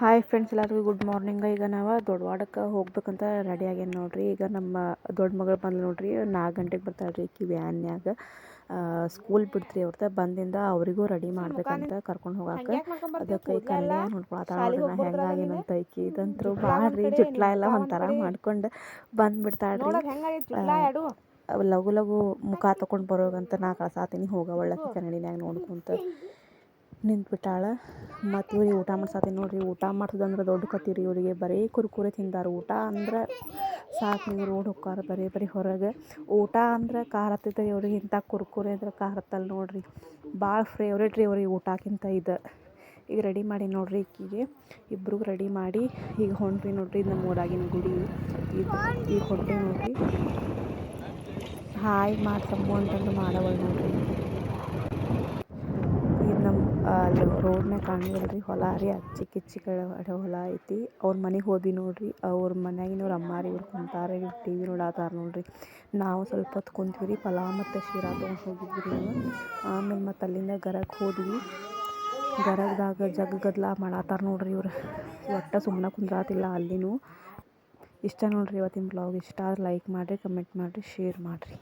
Hi friends ಎಲ್ಲರಿಗೂ good morning ಈಗ ನಾವು ದೊಡ್ಡವಾಡಕ್ಕೆ ಹೋಗ್ಬೇಕಂತ ರೆಡಿ ಆಗ್ಯಾನ ನೋಡ್ರಿ. ಈಗ ನಮ್ಮ ದೊಡ್ಡ ಮಗಳು ಬಂದ್ಲು ನೋಡ್ರಿ ನಾಲ್ಕು ಗಂಟೆಗೆ ಬರ್ತಾಳೆ ರೀ ಈಕಿ ವ್ಯಾನ್ಯಾಗ ಸ್ಕೂಲ್ ಬಿಡ್ತ್ರಿ ಅವ್ರದ್ದು ಬಂದಿಂದ ಅವರಿಗೂ ರೆಡಿ ಮಾಡ್ಬೇಕಂತ ಕರ್ಕೊಂಡು ಹೋಗಾಕ. ಅದಕ್ಕೆ ಈ ಕಲ್ಯ ನೋಡ್ಕೊಳತ್ತಾಳ ನೋಡ್ರಿ. ನಾ ಹೆಂಗಾಗೇನಂತ ಐಕಿ ಇದಂತರೂ ಭಾಳ ಜುಟ್ಲ ಎಲ್ಲ ಒಂಥರ ಮಾಡ್ಕೊಂಡು ರೀ ಲಘು ಲಘು ಮುಖ ತೊಗೊಂಡು ಬರೋಗಂತ ನಾ ಕಳ್ಸಾತೀನಿ. ಹೋಗ ಒಳ್ಳಕ್ಕೆ ಕನ್ನಡಿನಾಗ ನೋಡ್ಕೊಂತ. ನಿಂತ್ಬಿಟ್ಟಾಳ. ಮತ್ತು ಇವ್ರಿಗೆ ಊಟ ಮಾಡ್ಸಾತೀನಿ ನೋಡಿರಿ, ಊಟ ಮಾಡ್ಸೋದಂದ್ರೆ ದೊಡ್ಡ ಕತ್ತೀರಿ ಇವರಿಗೆ. ಬರೀ ಕುರ್ಕುರೆ ತಿಂದಾರೆ ಊಟ ಅಂದ್ರೆ ಸಾಕು ನೀವು ರೋಡ್ ಹೊಕ್ಕಾರ ಬರೀ ಬರೀ ಹೊರಗೆ. ಊಟ ಅಂದ್ರೆ ಖಾರ ಹತ್ತೈತೆ ಇವ್ರಿಗೆ ಇಂಥ ಕುರ್ಕುರೆ ಅಂದ್ರೆ ಖಾರ ಹತ್ತಲ್ಲ ನೋಡಿರಿ. ಭಾಳ ಫೇವ್ರೇಟ್ ರೀ ಇವ್ರಿಗೆ ಊಟಕ್ಕಿಂತ ಇದು. ಈಗ ರೆಡಿ ಮಾಡಿ ನೋಡಿರಿ ಈಕಿಗೆ. ಇಬ್ರಿಗೂ ರೆಡಿ ಮಾಡಿ ಈಗ ಹೊಂಟ್ರಿ ನೋಡಿರಿ ನಮ್ಮ ಊರಾಗಿನ ಗುಡಿ. ಈಗ ಈಗ ಹೊಂಟ್ರಿ ನೋಡಿರಿ. ಹಾಯ್ ಮಾಡ್ತಮ್ಮ ಅಂತಂದು ಮಾಡವಳು ನೋಡ್ರಿ. ಅಲ್ಲಿ ರೋಡ್ನಾಗ ಕಾಣಿವಲ್ರಿ, ಹೊಲ ರೀ ಕಿಚ್ಚಿ ಕಡೆ ಹೊಲ ಐತಿ. ಅವ್ರ ಮನೆಗೆ ಹೋದ್ವಿ ನೋಡ್ರಿ, ಅವ್ರ ಮನ್ಯಾಗಿನವ್ರು ಅಮ್ಮಾರಿ ಇವ್ರು ಕುಂತಾರೆ ಟಿ ವಿ ನೋಡಾತಾರ ನೋಡ್ರಿ. ನಾವು ಸ್ವಲ್ಪ ಹೊತ್ತು ಕುಂತ್ವಿ ರೀ, ಪಲಾವ್ ಮತ್ತು ಶೀರಾ ತೊಗೊಂಡು ಹೋಗಿದ್ವಿ ರೀ ಆಮೇಲೆ ಮತ್ತು ಅಲ್ಲಿಂದ ಗರಕ್ಕೆ ಹೋದ್ವಿ. ಗರಗದಾಗ ಜಗ್ ಗದ್ದಲ ಮಾಡತ್ತಾರ ನೋಡ್ರಿ ಇವ್ರು. ಒಟ್ಟು ಸುಮ್ಮನೆ ಕುಂದ್ರಾತಿಲ್ಲ ಅಲ್ಲಿನೂ. ಇಷ್ಟ ನೋಡ್ರಿ ಇವತ್ತಿನ ಬ್ಲಾಗ್ ಇಷ್ಟ ಲೈಕ್ ಮಾಡಿರಿ, ಕಮೆಂಟ್ ಮಾಡಿರಿ, ಶೇರ್ ಮಾಡಿರಿ.